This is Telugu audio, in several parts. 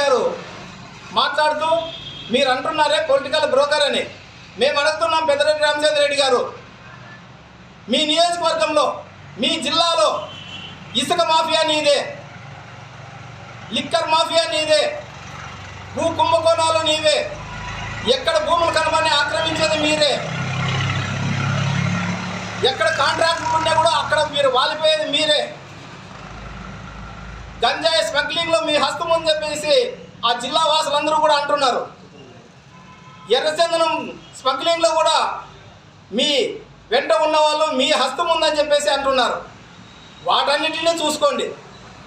గారు మాట్లాడుతూ మీరు అంటున్నారే పొలిటికల్ బ్రోకర్ అని. మేము అడుగుతున్నాం పెద్దరెడ్డి రామచంద్ర రెడ్డి గారు. మీ నియోజకవర్గంలో మీ జిల్లాలో ఇసుక మాఫియా నీదే లిక్కర్ మాఫియా నీదే భూ కుంభకోణాలు నీవే ఎక్కడ భూములు కనబడి ఆక్రమించేది మీరే. ఎక్కడ కాంట్రాక్ట్ ఉంటే కూడా అక్కడ మీరు వాలిపోయేది మీరే. గంజాయి స్మగ్లింగ్లో మీ హస్తం ఉందని చెప్పేసి ఆ జిల్లా వాసులందరూ కూడా అంటున్నారు. ఎర్రచందనం స్మగ్లింగ్లో కూడా మీ వెంట ఉన్న వాళ్ళు మీ హస్తం ఉందని చెప్పేసి అంటున్నారు. వాటన్నిటినీ చూసుకోండి.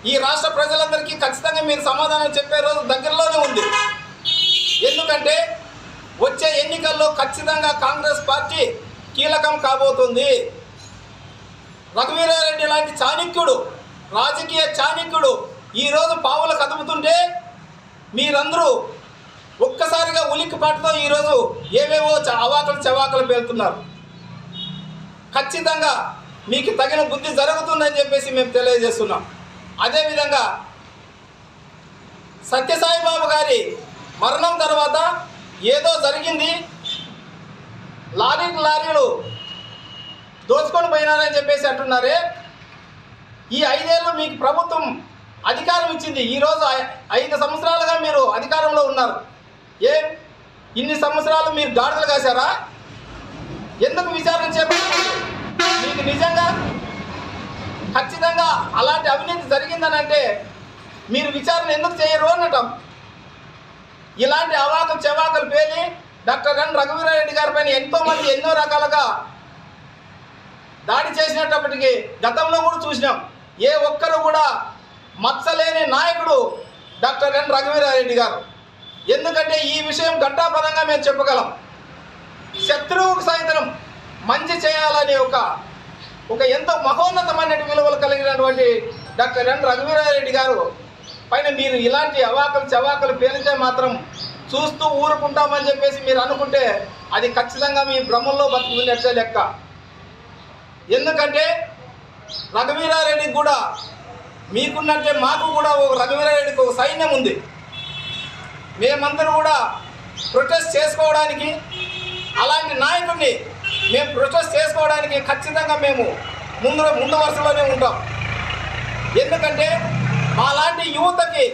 ఈ రాష్ట్ర ప్రజలందరికీ ఖచ్చితంగా మీరు సమాధానం చెప్పే రోజు దగ్గరలోనే ఉంది. ఎందుకంటే వచ్చే ఎన్నికల్లో ఖచ్చితంగా కాంగ్రెస్ పార్టీ కీలకం కాబోతుంది. రఘువీరారెడ్డి లాంటి చాణక్యుడు రాజకీయ చాణిక్యుడు ఈరోజు పావులు కదుపుతుంటే మీరందరూ ఒక్కసారిగా ఉలిక్కిపాటుతో ఈరోజు ఏవేవో చ- అవాకలు చవాకలు పేలుతున్నారు. ఖచ్చితంగా మీకు తగిన బుద్ధి జరుగుతుందని చెప్పేసి మేము తెలియజేస్తున్నాం. అదేవిధంగా సత్యసాయిబాబు గారి మరణం తర్వాత ఏదో జరిగింది లారీలు లారీలు దోచుకొని పోయినారని చెప్పేసి అంటున్నారే. ఈ ఐదేళ్ళు మీకు ప్రభుత్వం అధికారం ఇచ్చింది. ఈరోజు ఐ- ఐదు సంవత్సరాలుగా మీరు అధికారంలో ఉన్నారు. ఏం? ఇన్ని సంవత్సరాలు మీరు దాడులు కాశారా? ఎందుకు విచారణ చేపట్టారు? మీకు నిజంగా ఖచ్చితంగా అలాంటి అవినీతి జరిగిందని అంటే మీరు విచారణ ఎందుకు చేయరు అనటం ఇలాంటి అవాకలు చెవాకలు పేలి డాక్టర్ ఎన్ రఘువీరారెడ్డి గారి పైన ఎంతోమంది ఎన్నో రకాలుగా దాడి చేసినప్పటికీ గతంలో కూడా చూసినాం. ఏ ఒక్కరు కూడా మచ్చలేని నాయకుడు డాక్టర్ ఎన్ రఘువీరారెడ్డి గారు. ఎందుకంటే ఈ విషయం ఘట్టాపదంగా మేము చెప్పగలం. శత్రువుకు సైతం మంచి చేయాలనే ఒక ఒక ఎంతో మహోన్నతమైన విలువలు కలిగినటువంటి డాక్టర్ ఎన్ రఘువీరారెడ్డి గారు పైన మీరు ఇలాంటి అవాకలు చవాకలు పేలితే మాత్రం చూస్తూ ఊరుకుంటామని చెప్పేసి మీరు అనుకుంటే అది ఖచ్చితంగా మీ భ్రమంలో బతుకున్నట్లే లెక్క. ఎందుకంటే రఘువీరారెడ్డికి కూడా మీకున్నట్టే మాకు కూడా ఒక రఘువీరారెడ్డికి ఒక సైన్యం ఉంది. మేమందరూ కూడా ప్రొటెస్ట్ చేసుకోవడానికి అలాంటి నాయకుడిని మేము ప్రొటెస్ట్ చేసుకోవడానికి ఖచ్చితంగా మేము ముందు ముందు వరుసలోనే ఉంటాం. ఎందుకంటే మాలాంటి యువతకి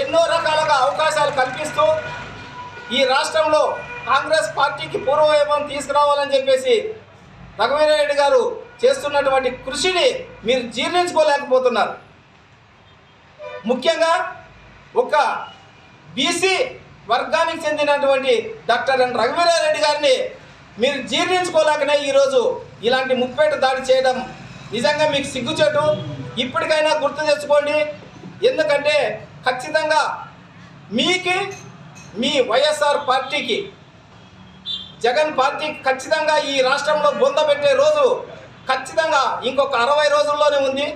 ఎన్నో రకాలుగా అవకాశాలు కల్పిస్తూ ఈ రాష్ట్రంలో కాంగ్రెస్ పార్టీకి పూర్వవైభవం తీసుకురావాలని చెప్పేసి రఘువీరారెడ్డి గారు చేస్తున్నటువంటి కృషిని మీరు జీర్ణించుకోలేకపోతున్నారు. ముఖ్యంగా ఒక బీసీ వర్గానికి చెందినటువంటి డాక్టర్ ఎన్ రఘువీరారెడ్డి గారిని మీరు జీర్ణించుకోలేకనే ఈరోజు ఇలాంటి ముప్పేట దాడి చేయడం నిజంగా మీకు సిగ్గుచేటు. ఇప్పటికైనా గుర్తు తెచ్చుకోండి. ఎందుకంటే ఖచ్చితంగా మీకి మీ వైఎస్ఆర్ పార్టీకి జగన్ పార్టీకి ఖచ్చితంగా ఈ రాష్ట్రంలో బొందబెట్టే రోజు ఖచ్చితంగా ఇంకొక అరవై రోజుల్లోనే ఉంది.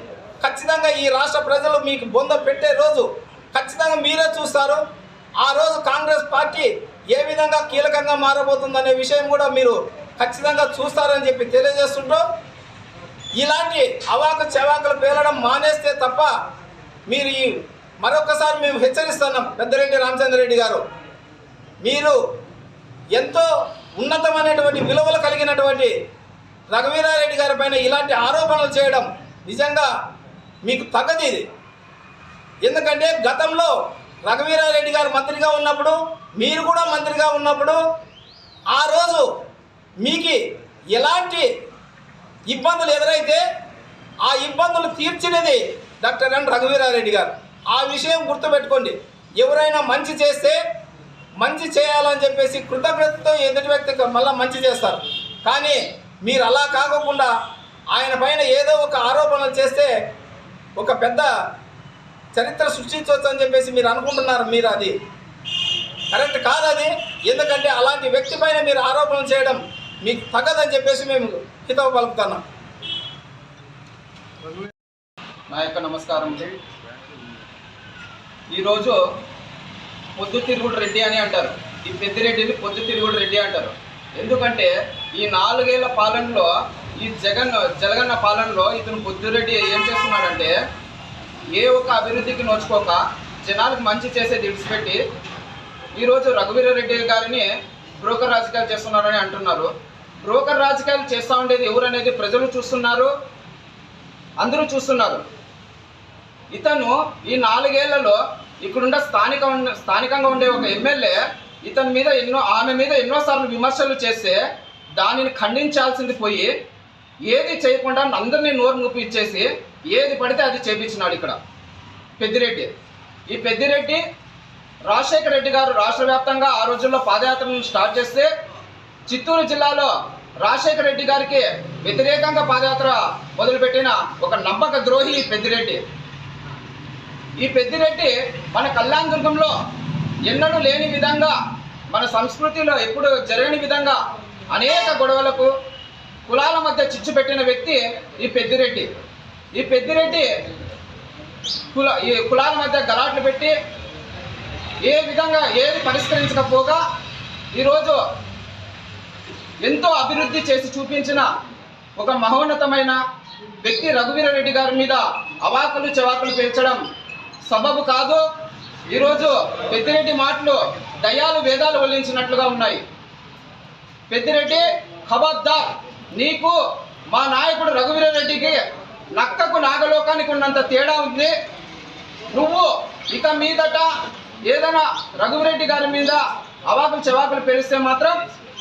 ఖచ్చితంగా ఈ రాష్ట్ర ప్రజలు మీకు బొంద పెట్టే రోజు ఖచ్చితంగా మీరే చూస్తారు. ఆ రోజు కాంగ్రెస్ పార్టీ ఏ విధంగా కీలకంగా మారబోతుందనే విషయం కూడా మీరు ఖచ్చితంగా చూస్తారని చెప్పి తెలియజేస్తుంటూ ఇలాంటి అవాక చవాకలు పేలడం మానేస్తే తప్ప మీరు ఈ మరొకసారి మేము హెచ్చరిస్తున్నాం పెద్దరెడ్డి రామచంద్రరెడ్డి గారు. మీరు ఎంతో ఉన్నతమైనటువంటి విలువలు కలిగినటువంటి రఘువీరారెడ్డి గారి పైన ఇలాంటి ఆరోపణలు చేయడం నిజంగా మీకు తగ్గదు ఇది. ఎందుకంటే గతంలో రఘువీరారెడ్డి గారు మంత్రిగా ఉన్నప్పుడు మీరు కూడా మంత్రిగా ఉన్నప్పుడు ఆ రోజు మీకు ఎలాంటి ఇబ్బందులు ఎదురైతే ఆ ఇబ్బందులు తీర్చినది డాక్టర్ ఎన్ రఘువీరారెడ్డి గారు. ఆ విషయం గుర్తుపెట్టుకోండి. ఎవరైనా మంచి చేస్తే మంచి చేయాలని చెప్పేసి కృతజ్ఞతతో ఎదుటి వ్యక్తికి మళ్ళీ మంచి చేస్తారు. కానీ మీరు అలా కాకుండా ఆయన పైన ఏదో ఒక ఆరోపణలు చేస్తే ఒక పెద్ద చరిత్ర సృష్టించవచ్చు అని చెప్పేసి మీరు అనుకుంటున్నారు మీరు అది. కరెక్ట్ కాదు అది. ఎందుకంటే అలాంటి వ్యక్తి పైన మీరు ఆరోపణలు చేయడం మీకు తగదని చెప్పేసి మేము హితవు పలుకుతున్నాం. నా యొక్క నమస్కారం ఈరోజు పొద్దుతిరుగుడు రెడ్డి అని అంటారు. ఈ పెద్దిరెడ్డిని పొద్దుతిరుగుడు రెడ్డి అంటారు. ఎందుకంటే ఈ నాలుగేళ్ళ పాలనలో ఈ జగన్ జగన్న పాలనలో ఇతను బుద్ధిరెడ్డి ఏం చేస్తున్నాడంటే ఏ ఒక్క అభివృద్ధికి నోచుకోక జనాలకు మంచి చేసేది విడిచిపెట్టి ఈరోజు రఘువీరారెడ్డి గారిని బ్రోకర్ రాజకీయాలు చేస్తున్నారని అంటున్నారు. బ్రోకర్ రాజకీయాలు చేస్తూ ఉండేది ఎవరనేది ప్రజలు చూస్తున్నారు అందరూ చూస్తున్నారు. ఇతను ఈ నాలుగేళ్ళలో ఇక్కడున్న స్థానిక స్థానికంగా ఉండే ఒక ఎమ్మెల్యే ఇతని మీద ఎన్నో ఆమె మీద ఎన్నోసార్లు విమర్శలు చేస్తే దానిని ఖండించాల్సింది పోయి ఏది చేయకుండా అందరినీ నోరు మూపిచ్చేసి ఏది పడితే అది చేపించినాడు ఇక్కడ పెద్దిరెడ్డి. ఈ పెద్దిరెడ్డి రాజశేఖర రెడ్డి గారు రాష్ట్ర వ్యాప్తంగా ఆ రోజుల్లో పాదయాత్రను స్టార్ట్ చేస్తే చిత్తూరు జిల్లాలో రాజశేఖర రెడ్డి గారికి వ్యతిరేకంగా పాదయాత్ర మొదలుపెట్టిన ఒక నమ్మక ద్రోహి ఈ పెద్దిరెడ్డి. ఈ పెద్దిరెడ్డి మన కళ్యాణ దుర్గంలో ఎన్నడూ లేని విధంగా మన సంస్కృతిలో ఎప్పుడు జరగని విధంగా అనేక గొడవలకు కులాల మధ్య చిచ్చు పెట్టిన వ్యక్తి ఈ పెద్దిరెడ్డి. ఈ పెద్దిరెడ్డి కుల ఈ కులాల మధ్య గలాట్లు పెట్టి ఏ విధంగా ఏది పరిష్కరించకపోగా ఈరోజు ఎంతో అభివృద్ధి చేసి చూపించిన ఒక మహోన్నతమైన వ్యక్తి రఘువీరారెడ్డి గారి మీద అవాకులు చెవాకులు పెంచడం సబబు కాదు. ఈరోజు పెద్దిరెడ్డి మాటలు దయాలు వేదాలు వల్లించినట్లుగా ఉన్నాయి. పెద్దిరెడ్డి ఖబర్దార్ నీకు మా నాయకుడు రఘువీరారెడ్డికి నక్కకు నాగలోకానికి ఉన్నంత తేడా ఉంది. నువ్వు ఇక మీదట ఏదైనా రఘువీరెడ్డి గారి మీద అవాకులు చెవాకులు పెరిస్తే మాత్రం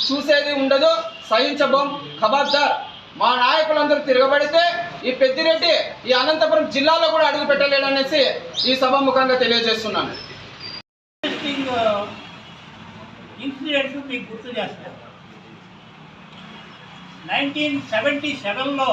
చూసేది ఉండదు. సహించబోం ఖబర్దార్. మా నాయకులందరూ తిరగబడితే ఈ పెద్దిరెడ్డి ఈ అనంతపురం జిల్లాలో కూడా అడుగు పెట్టలేడనేసి ఈ సభాముఖంగా తెలియజేస్తున్నాను. ఇంట్రెస్టింగ్ uh, మీకు గుర్తు చేస్తాను. నైన్టీన్ సెవెంటీ సెవెన్లో